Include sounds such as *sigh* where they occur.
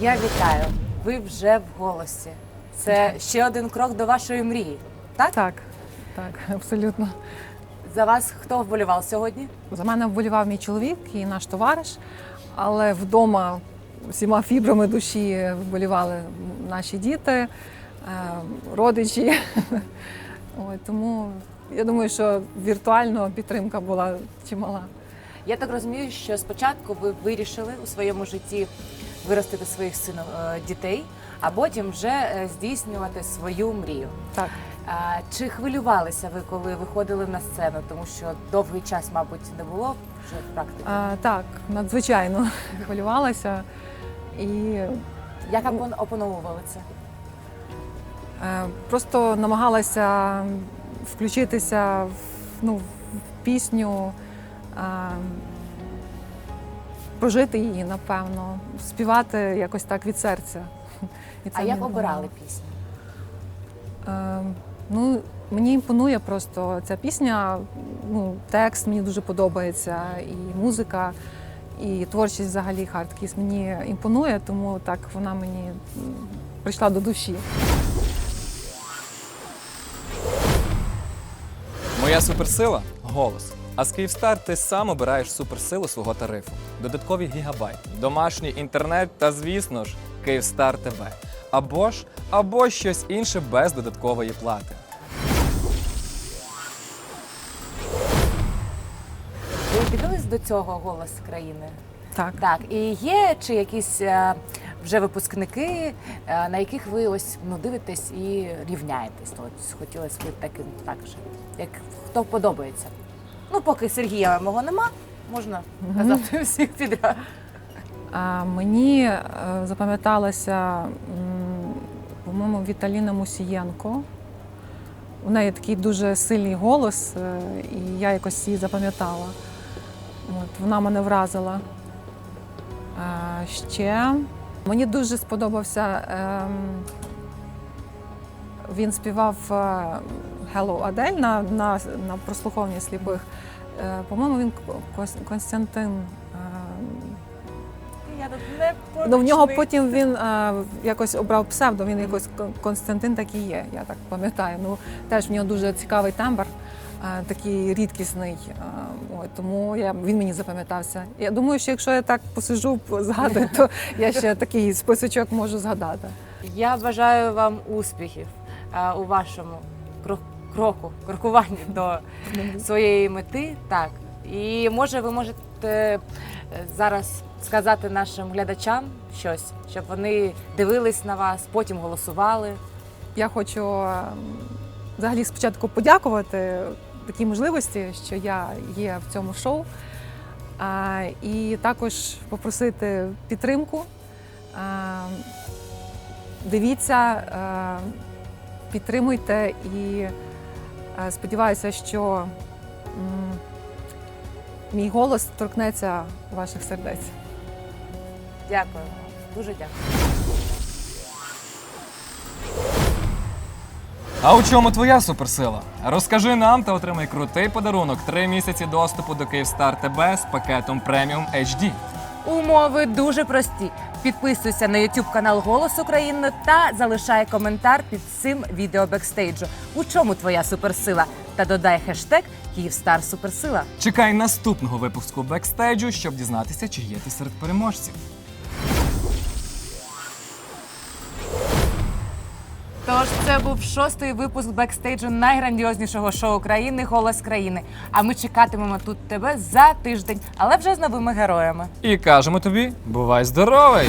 Я вітаю. Ви вже в голосі. Це ще один крок до вашої мрії. Так? Так, так, абсолютно. За вас хто вболівав сьогодні? За мене вболівав мій чоловік і наш товариш, але вдома всіма фібрами душі вболівали наші діти, е, родичі. *laughs* Ой, тому я думаю, що віртуально підтримка була чимала. Я так розумію, що спочатку ви вирішили у своєму житті виростити своїх синів е, дітей, а потім вже е, здійснювати свою мрію. Так. Чи хвилювалися ви, коли виходили на сцену? Тому що довгий час, мабуть, не було вже практики. А, так, надзвичайно *laughs* хвилювалася. І Як опан- опановували це? Просто намагалася включитися в, ну, в пісню, прожити її, напевно, співати якось так від серця. І А як обирали пісню? Е, Ну, мені імпонує просто ця пісня. Ну, текст мені дуже подобається, і музика, і творчість взагалі хардкіс мені імпонує, тому так вона мені прийшла до душі. Моя суперсила голос. А з Київстар ти сам обираєш суперсилу свого тарифу. Додаткові гігабайти, домашній інтернет та, звісно ж, Київстар ТВ. Або ж, або щось інше без додаткової плати. Ви дивились до цього голос країни? Так. Так, і є чи якісь е, вже випускники, е, на яких ви ось ну дивитесь і рівняєтесь? От хотілося б таким так же, як хто подобається. Ну, поки Сергія мого нема, можна казати *laughs* всіх підряд. А мені е, запам'яталася, по-моєму, Віталіна Мусієнко. У неї такий дуже сильний голос, е, і я якось її запам'ятала. От, вона мене вразила. А, ще мені дуже сподобався. Він співав е, Hello Адель на, на, на прослуховуванні сліпих. Е, По-моєму, він Константин. ем, Я тут не Ну, в нього потім він е, якось обрав псевдо, він якось Константин так і є, я так пам'ятаю. Ну, теж в нього дуже цікавий тембр, е, такий рідкісний. е, От, тому я, він мені запам'ятався. Я думаю, що якщо я так посижу, згадую, то я ще такий списочок можу згадати. Я бажаю вам успіхів е, у вашому кро- кроку, крокуванні до своєї мети. Так. І може ви можете е, зараз сказати нашим глядачам щось, щоб вони дивились на вас, потім голосували. Я хочу е, взагалі спочатку подякувати такій можливості, що я є в цьому шоу. І також попросити підтримку. Дивіться, е, підтримуйте і е, сподіваюся, що мій голос торкнеться ваших сердець. Дякую вам. Дуже дякую. А у чому твоя суперсила? Розкажи нам та отримай крутий подарунок: три місяці доступу до Київстар ТБ з пакетом преміум HD. Умови дуже прості. Підписуйся на YouTube канал Голос України та залишай коментар під цим відео бекстейджу. У чому твоя суперсила? Та додай хештег Київстар Суперсила. Чекай наступного випуску бекстейджу, щоб дізнатися, чи є ти серед переможців. Тож це був шостий випуск бекстейджу найграндіознішого шоу країни Голос країни. А ми чекатимемо тут тебе за тиждень, але вже з новими героями. І кажемо тобі: бувай здоровий!